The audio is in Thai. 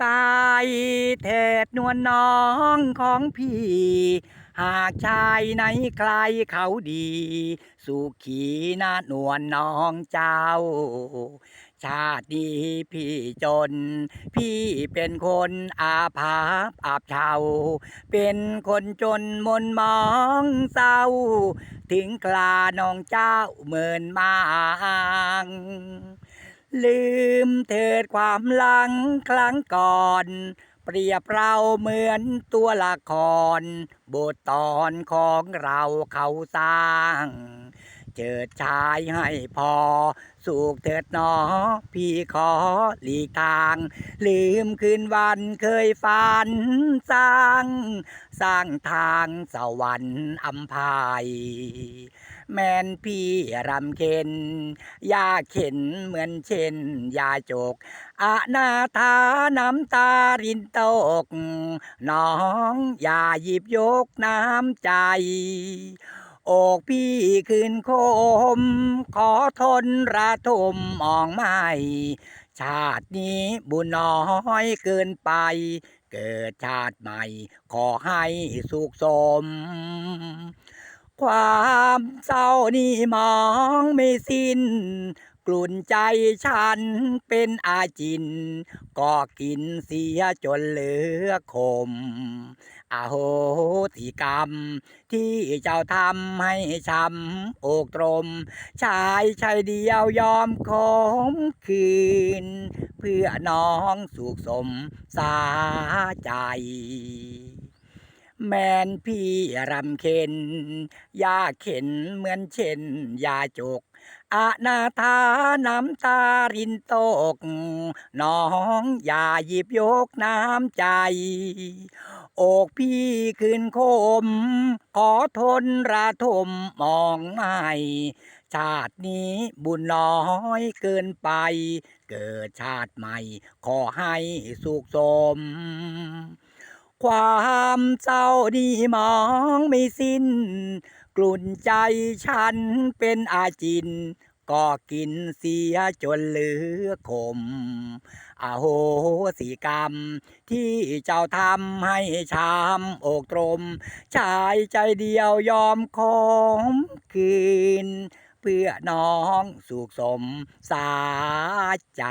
ตายเถิดนวลน้องของพี่ หากชายไหนใครเขาดี สุขีนานวลน้องเจ้า ชาตินี้พี่จน พี่เป็นคนอาภัพอาบเชาเป็นคนจนมนมองเศร้า ถึงกลาน้องเจ้าเหมินมาง ลืมเถิดความหลังครั้งก่อน เปรียบเราเหมือนตัวละคร บทตอนของเราเขาสร้าง เจิดชายให้พอ สุขเถิดหนอ พี่ขอหลีกทาง ลืมคืนวันเคยฝันสร้าง สร้างทางสวรรค์อัมพายแม่นพี่รำเค็นยาเข็นเหมือนเช่นยาจกอานาถาน้ำตารินตก น้องอย่าหยิบยกน้ำใจ อกพี่คืนคม ขอทนระทมมองไม่ชาตินี้บุญน้อยเกินไป เกิดชาติใหม่ ขอให้สุขสม ความเศร้านี่มองไม่สิ้น กลุ่นใจฉันเป็นอาจิน ก็กินเสียจนเหลือคมอาโหสิกรรม ที่เจ้าทำให้ช้ำอกตรม ชายชายเดียวยอมคมคืน เพื่อน้องสุขสมสาใจ แมนพี่รำเค็นยาเข็นเหมือนเช่นยาจกอานาถาน้ำตารินตก น้องอย่าหยิบยกน้ำใจ อกพี่คืนคม ขอทนระทมมองไม่ชาตินี้บุญน้อยเกินไป เกิดชาติใหม่ ขอให้สุขสม ความเศร้านี่มองไม่สิ้น กลุ่นใจฉันเป็นอาจิน ก็กินเสียจนเหลือคมอาโหสิกรรม ที่เจ้าทำให้ช้ำอกตรม ชายใจเดียวยอมคมคืน เพื่อน้องสุขสมสาใจ